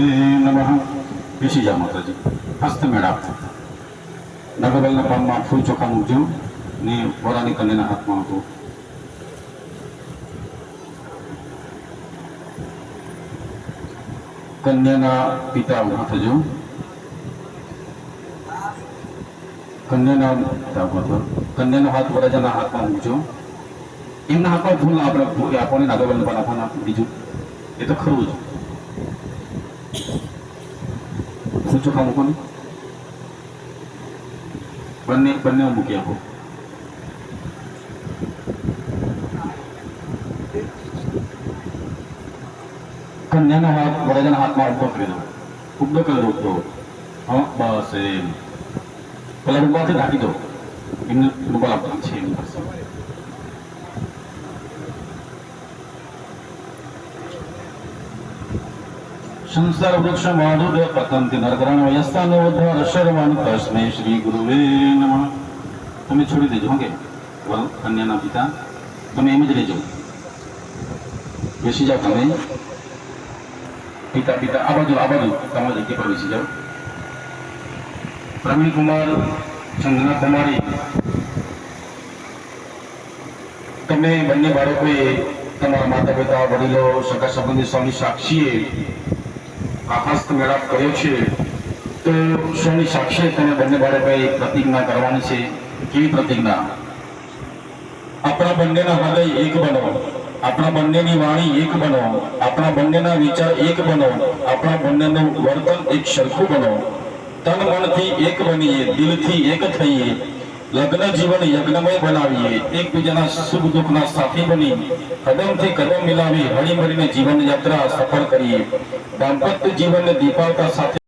નમઃ બેસી હસ્ત મેળા નગરબલના પાનમાં ફૂલ ચોખા મૂકજો ને વરાની કન્યાના હાથમાં હતું કન્યાના પિતા ઊભા થજો કન્યાના પિતા ઊભા થયો કન્યાનો હાથ વરાજાના હાથમાં મૂકજો એમના હાથમાં ફૂલ આપણે આપો પણ નાગરબલના પાન આપો ને બીજું એ તો ખરું જ ચોખા મૂકો ને બંને બંને મૂકી આપો. કન્યાના હાથ વરરાજાના હાથમાં ઊભો કરી દો ઊભો કલર દો હા, બસ એમ. કલર રૂપાથી ઢાંકી દો એમને રૂપાલ આપવાનું છે એમની સંસાર વૃક્ષ માધુર્ય પતંતિ નરકરણ વયસ્તાન ઉદ્ધાર શર્વાન તસ્મે શ્રી ગુરુવે નમઃ તમે છોડી દેજો હો કે વર કન્યાના પિતા તમે એમ જ રહેજો બેસી જાઓ તમે પિતા પિતા આ બાજુ આ બાજુ તમારી જગ્યા પર બેસી જાઓ પ્રવીણ કુમાર ચંદના કુમારી તમે બંને બાળકોએ તમારા માતા પિતા વડીલો સગા સંબંધી સૌની સાક્ષીએ આકાશ મેળાપ કર્યો છે. તો સૌની સાક્ષી તમે બંને બાળકોએ પ્રતિજ્ઞા કરવાની છે? કેવી પ્રતિજ્ઞા? આપણા બંનેના હૃદય એક બનો. આપણા બંનેની વાણી એક બનો. આપણા બંનેના વિચાર એક બનો. આપણા બંનેનું વર્તન એક સરખું બનો. તન મનથી એક બનીએ, દિલથી એક થઈએ. લગ્ન જીવન યજ્ઞમય બનાવીએ, એકબીજાના સુખ દુઃખના સાથી બની, કદમથી કદમ મિલાવી હળીમળીને જીવન યાત્રા સફળ કરીએ. દાંપત્ય જીવનને દીપાવતા સાથે